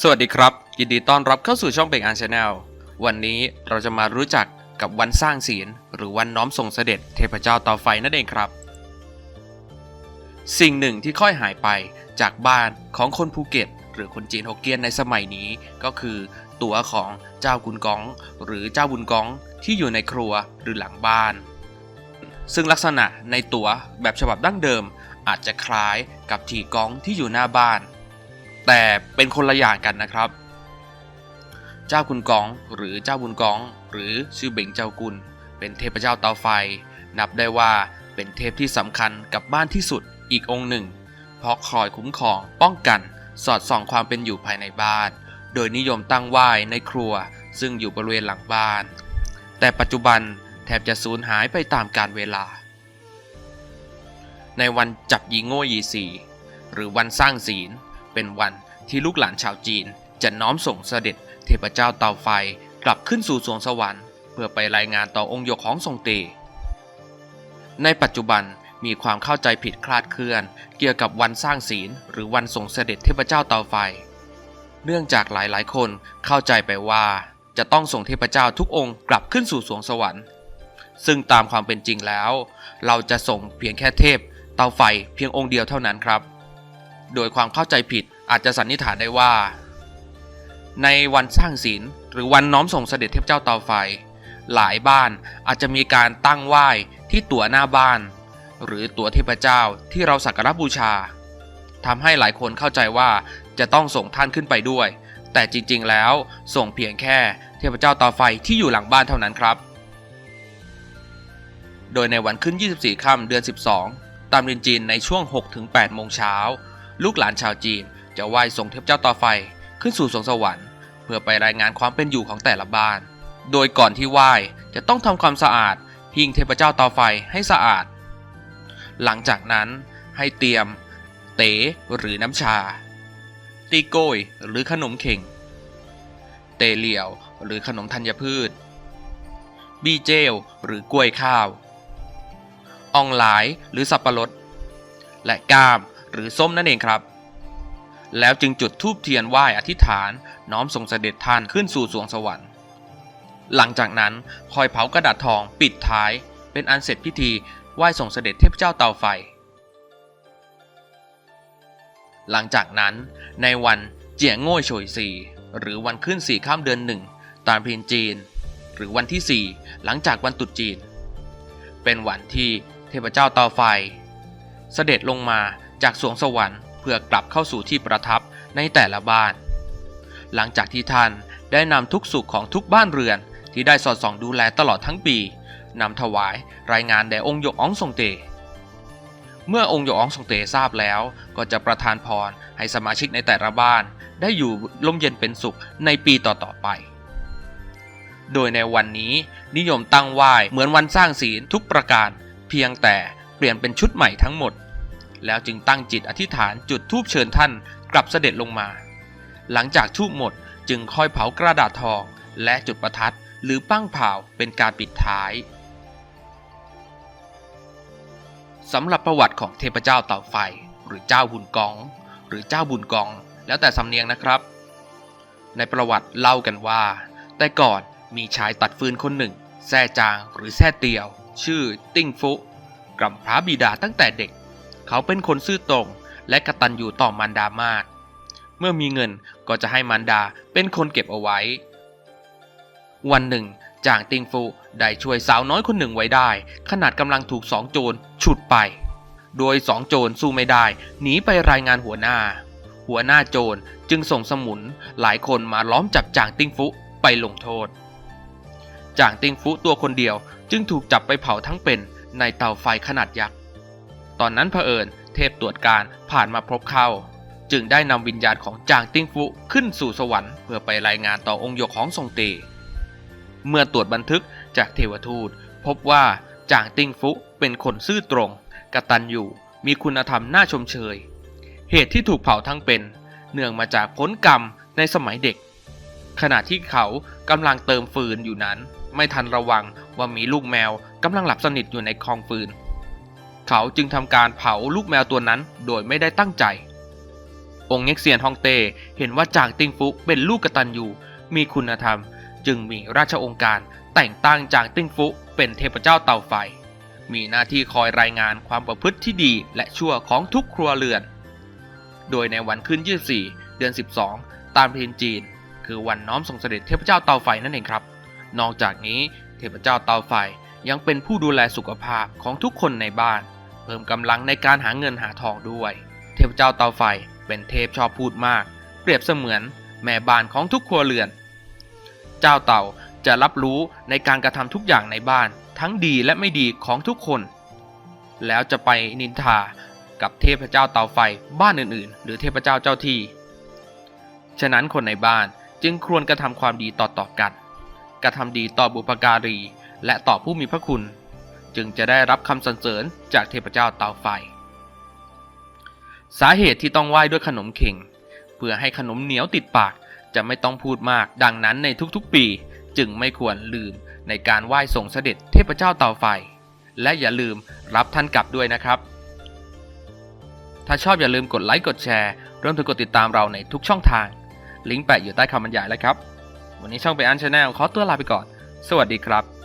สวัสดีครับยินดีต้อนรับเข้าสู่ช่องเบงอันชาแนลวันนี้เราจะมารู้จักกับวันสร้างศีล หรือวันน้อมส่งเสด็จเทพเจ้าเตาไฟนั่นเองครับ สิ่งหนึ่งที่ค่อยหายไปจากบ้านของคนภูเก็ต หรือคนจีนฮกเกี้ยนในสมัยนี้ ก็คือตั๋วของเจ้ากุนกอง หรือเจ้าบุญกองที่อยู่ในครัวหรือหลังบ้าน ซึ่งลักษณะในตั๋วแบบฉบับดั้งเดิมอาจจะคล้ายกับถีกองที่อยู่หน้าบ้าน แต่เป็นคนละอย่างกันนะครับ เจ้าคุณกองหรือเจ้าบุญกอง หรือชื่อเบ่งเจ้ากุล เป็นเทพเจ้าเตาไฟ นับได้ว่าเป็นเทพที่สำคัญกับบ้านที่สุดอีกองค์หนึ่ง เพราะคอยคุ้มครองป้องกัน สอดส่องความเป็นอยู่ภายในบ้าน โดยนิยมตั้งไหว้ในครัว ซึ่งอยู่บริเวณหลังบ้าน แต่ปัจจุบันแทบจะสูญหายไปตามกาลเวลา ในวันจับยีโง่ยีสีหรือวันสร้างศีล เป็นวันที่ลูกหลานชาวจีน จะน้อมส่งเสด็จเทพเจ้าเตาไฟกลับขึ้นสู่สวงสวรรค์ เพื่อไปรายงานต่อองค์หยกของทรงเต ในปัจจุบันมีความเข้าใจผิดคลาดเคลื่อน เกี่ยวกับวันสร้างศีล หรือวันส่งเสด็จเทพเจ้าเตาไฟ เนื่องจากหลายๆ คนเข้าใจไปว่า จะต้องส่งเทพเจ้าทุกองค์กลับขึ้นสู่สวงสวรรค์ ซึ่งตามความเป็นจริงแล้ว เราจะส่งเพียงแค่เทพ เตาไฟเพียงองค์เดียวเท่านั้นครับ โดยความเข้าใจผิดอาจจะสันนิษฐานได้ว่า ในวันสร้างศีลหรือวันน้อมส่งเสด็จเทพเจ้าเตาไฟ หลายบ้านอาจจะมีการตั้งไหว้ที่ตั๋วหน้าบ้าน หรือตั๋วเทพเจ้าที่เราสักการบูชาทำให้หลายคนเข้าใจว่าจะต้องส่งท่านขึ้นไปด้วย แต่จริงๆแล้วส่งเพียงแค่เทพเจ้าเตาไฟที่อยู่หลังบ้านเท่านั้นครับ โดยในวันขึ้น 24 ค่ำเดือน 12 ตามเรียนจีนในช่วง 6-8 โมงเช้า ลูกหลานชาวจีน จะไหว้ส่งเทพเจ้าต่อไฟขึ้นสู่สวงสวรรค์ เพื่อไปรายงานความเป็นอยู่ของแต่ละบ้าน โดยก่อนที่ไหว้จะต้องทำความสะอาดพิงเทพเจ้าต่อไฟให้สะอาด หลังจากนั้นให้เตรียม เต๋หรือน้ำชา ตีโกยหรือขนมเข่ง เตเหลียวหรือขนมธัญพืช บีเจลหรือกล้วยข้าว อองหลายหรือสับปะรด และก้าม หรือส้มนั่นเองครับ แล้วจึงจุดธูปเทียนไหว้อธิษฐานน้อมส่งเสด็จท่านขึ้นสู่สวงสวรรค์ หลังจากนั้นคอยเผากระดาษทองปิดท้าย เป็นอันเสร็จพิธีไหว้ส่งเสด็จเทพเจ้าเตาไฟ หลังจากนั้นในวันเจียงโง่โฉยซีหรือวันขึ้นสี่ข้ามเดือนหนึ่งตามพินจีน หรือวันที่ 4 หลังจากวันตรุษจีน เป็นวันที่เทพเจ้าเตาไฟ เสด็จลงมา จากสวงสวรรค์เพื่อกลับเข้าสู่ที่ประทับในแต่ละบ้าน หลังจากที่ท่านได้นำทุกสุขของทุกบ้านเรือนที่ได้สอดส่องดูแลตลอดทั้งปีนำถวายรายงานแด่องค์หยกอ๋องทรงเต เมื่อองค์หยกอ๋องทรงเตทราบแล้ว ก็จะประทานพรให้สมาชิกในแต่ละบ้าน ได้อยู่ร่มเย็นเป็นสุขในปีต่อๆไป โดยในวันนี้นิยมตั้งไหว้เหมือนวันสร้างศีลทุกประการ เพียงแต่เปลี่ยนเป็นชุดใหม่ทั้งหมด แล้วจึงตั้งจิตอธิษฐานจุดธูปเชิญท่านกลับเสด็จลงมา หลังจากทูบหมดจึงค่อยเผากระดาษทอง และจุดประทัดหรือปั้งเผาเป็นการปิดท้ายสำหรับประวัติของเทพเจ้าเต่าไฟ หรือเจ้าบุญกอง หรือเจ้าบุญกอง แล้วแต่สำเนียงนะครับ ในประวัติเล่ากันว่า แต่ก่อนมีชายตัดฟืนคนหนึ่งแซ่จางหรือแซ่เตียว ชื่อติ้งฟุกำพร้าบิดาตั้งแต่เด็ก เขาเป็นคนซื่อตรงและกระตัญญูต่อมารดามาก เมื่อมีเงินก็จะให้มารดาเป็นคนเก็บเอาไว้ วันหนึ่ง จางติงฟูได้ช่วยสาวน้อยคนหนึ่งไว้ได้ ขนาดกำลังถูกสองโจรฉุดไป โดยสองโจรสู้ไม่ได้หนีไปรายงานหัวหน้า หัวหน้าโจรจึงส่งสมุนหลายคนมาล้อมจับจางติงฟุไปลงโทษ จางติงฟุตัวคนเดียวจึงถูกจับไปเผาทั้งเป็นในเตาไฟขนาดยักษ์ ตอนนั้นเผอิญเทพตรวจการผ่านมาพบเข้า จึงได้นำวิญญาณของจางติงฟุขึ้นสู่สวรรค์เพื่อไปรายงานต่อองค์หยกของทรงเต เมื่อตรวจบันทึกจากเทวทูต พบว่าจางติงฟุเป็นคนซื่อตรง กตัญญูมีคุณธรรมน่าชมเชย เหตุที่ถูกเผาทั้งเป็น เนื่องมาจากผลกรรมในสมัยเด็ก ขณะที่เขากำลังเติมฟืนอยู่นั้น ไม่ทันระวังว่ามีลูกแมวกำลังหลับสนิทอยู่ในคลองฟืน เขาจึงทำการเผาลูกแมวตัวนั้นโดยไม่ได้ตั้งใจ องค์เง็กเซียนฮองเต้เห็นว่าจางติงฟุเป็นลูกกตัญญูมีคุณธรรม จึงมีราชองค์การแต่งตั้งจางติงฟุเป็นเทพเจ้าเตาไฟ มีหน้าที่คอยรายงานความประพฤติที่ดีและชั่วของทุกครัวเรือน โดยในวันขึ้น 24 เดือน 12 ตามเพนจีน คือวันน้อมส่งเสด็จเทพเจ้าเตาไฟนั่นเองครับ นอกจากนี้เทพเจ้าเตาไฟยังเป็นผู้ดูแลสุขภาพของทุกคนในบ้าน เพิ่มกำลังในการหาเงินหาทองด้วย เทพเจ้าเตาไฟเป็นเทพชอบพูดมาก เปรียบเสมือนแม่บ้านของทุกครัวเรือน เจ้าเต่าจะรับรู้ในการกระทำทุกอย่างในบ้าน ทั้งดีและไม่ดีของทุกคน แล้วจะไปนินทากับเทพเจ้าเตาไฟบ้านอื่นๆ หรือเทพเจ้าเจ้าที่ ฉะนั้นคนในบ้านจึงควรกระทำความดีต่อๆกัน กระทำดีต่อบุพการี และต่อผู้มีพระคุณ จึงจะได้รับคำสรรเสริญจากเทพเจ้าเตาไฟ สาเหตุที่ต้องไหว้ด้วยขนมเข่ง เพื่อให้ขนมเหนียวติดปากจะไม่ต้องพูดมาก ดังนั้นในทุกๆ ปีจึงไม่ควรลืมในการไหว้ส่งเสด็จเทพเจ้าเตาไฟ และอย่าลืมรับท่านกลับด้วยนะครับ ถ้าชอบอย่าลืมกดไลค์กดแชร์รวมถึงกดติดตามเราในทุกช่องทาง ลิงก์แปะอยู่ใต้คำบรรยายแล้วครับ วันนี้ช่องไปอันชาแนลขอตัวลาไปก่อน สวัสดีครับ